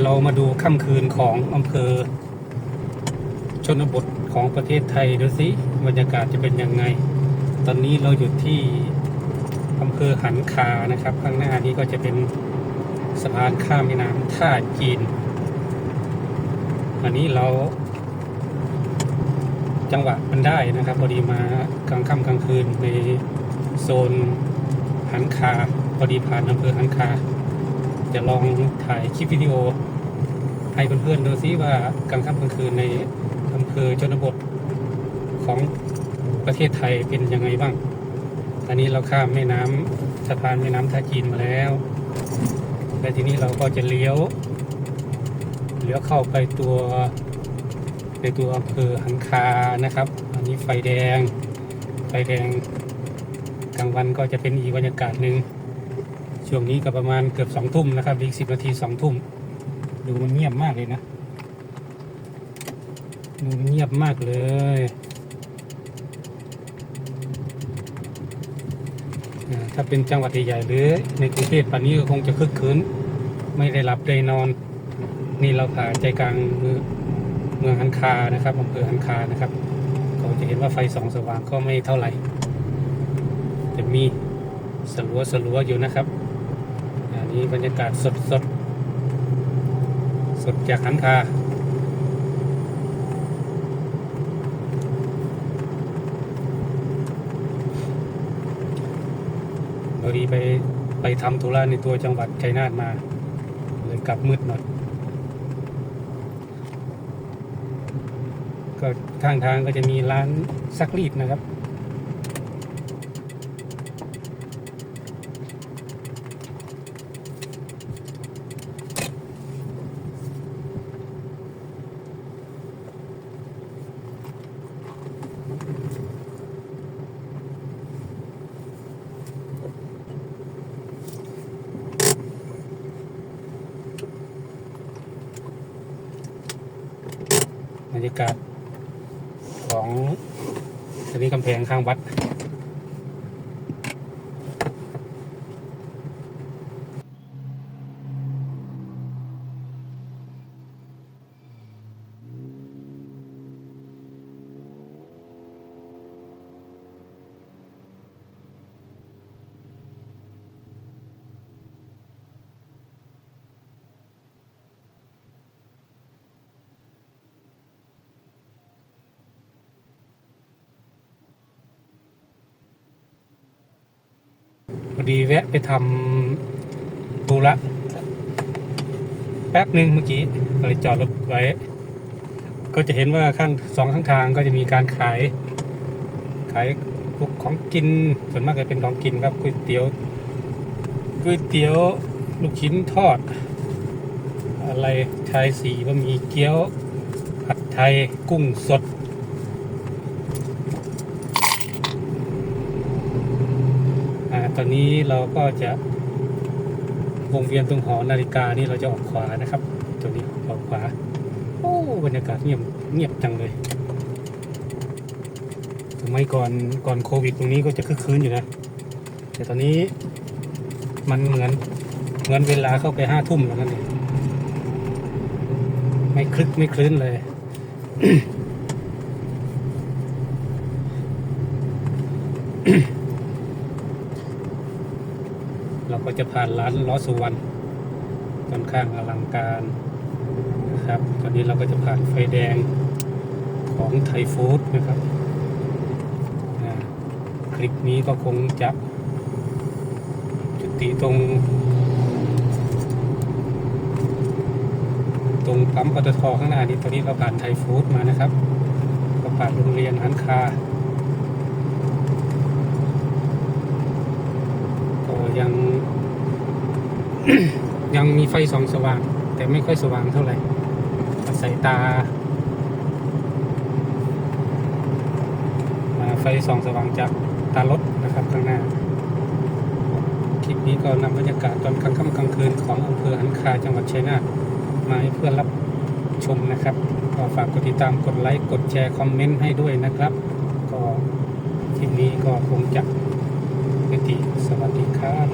เรามาดูค่ำคืนของอำเภอ ชนบทของประเทศไทยดูสิบรรยากาศจะเป็นยังไง ตอนนี้เราอยู่ที่อำเภอหันคานะครับ ข้างหน้านี้ก็จะเป็นสะพานข้ามแม่น้ำท่าจีน อันนี้เรา จังหวะมันได้นะครับ พอดีมากลางค่ำกลางคืนในโซนหันคาพอดีผ่านอำเภอหันคา จะลองถ่ายคลิปวิดีโอ ให้เพื่อนๆดูซิว่ากลางค่ำกลางคืนในอำเภอชนบทของประเทศไทยเป็นยังไงบ้างอันนี้เราข้ามแม่น้ำสะพานแม่น้ำท่าจีนมาแล้ว และทีนี้เราก็จะเลี้ยว เลี้ยวเข้าไปตัวในตัวอำเภอหันคานะครับ อันนี้ไฟแดง ไฟแดงกลางวันก็จะเป็นอีกบรรยากาศหนึ่ง ช่วงนี้ก็ประมาณเกือบสองทุ่มนะครับอีกสิบนาทีสองทุ่มดูมันเงียบมากเลยนะดูมันเงียบมากเลยถ้าเป็นจังหวัดใหญ่ๆหรือในกรุงเทพป่านนี้ก็คงจะคึกคืนไม่ได้หลับได้นอน นี่เราผ่านใจกลางเมืองเมืองหันคานะครับอำเภอหันคานะครับก็จะเห็นว่าไฟสองสว่างก็ไม่เท่าไหร่ จะมีสลัวสลัวอยู่นะครับ อันนี้บรรยากาศสดสดสดจากหันคาพอดีไปไปทำธุระในตัวจังหวัดชัยนาทมา เลยกลับมืดหน่อยก็ทางทางก็จะมีร้านซักรีดนะครับ รรยากาศของตอนนี้กำแพงข้างวัด พอดีแวะไปทำธุระแป๊บหนึ่งเมื่อกี้ก็เลยจอดรถไว้ ก็จะเห็นว่าข้างสองข้างทางก็จะมีการขาย ขายพวกของกินส่วนมากจะเป็นของกินครับก๋วยเตี๋ยวก๋วยเตี๋ยวลูกชิ้นทอด อะไรชายสีบะหมี่เกี๊ยวผัดไทยกุ้งสด อ่าตอ นี้เราก็จะวงเวียนตรงหอนาฬิกานี่เราจะออกขวานะครับตัวนี้ออกขวา โอ้บรรยากาศเงียบเงียบจังเลยสมัยก่อนก่อนโควิดตรงนี้ก็จะคึกคืนอยู่นะ แต่ตอนนี้มันเหมือนเหมือนเวลาเข้าไปห้าทุ่มแล้วนั่นเองไม่คลึกไม่คลื้นเลย เราก็จะผ่านร้านล้อสุวรรณค่อนข้างอลังการนะครับ ตอนนี้เราก็จะผ่านไฟแดงของไทยฟู้ดนะครับ คลิปนี้ก็คงจะจุติตรง ตรงปั๊มปตทข้างหน้านี้ตอนนี้เราผ่านไทยฟู้ดมานะครับ ก็ผ่านโรงเรียนหันคา ก็ยัง ยังมีไฟสองสว่าง แต่ไม่ค่อยสว่างเท่าไหร่สายตา ไฟสองสว่างจากตารถนะครับข้างหน้า คลิปนี้ก็นำบรรยากาศตอนกลางค่ำกลางคืนของอำเภอหันคาจังหวัดชัยนาทมาให้เพื่อนรับชมนะครับก็ฝากกดติดตามกดไลค์กดแชร์คอมเมนต์ให้ด้วยนะครับ ก็คลิปนี้ก็คงจะยุติสวัสดีครับ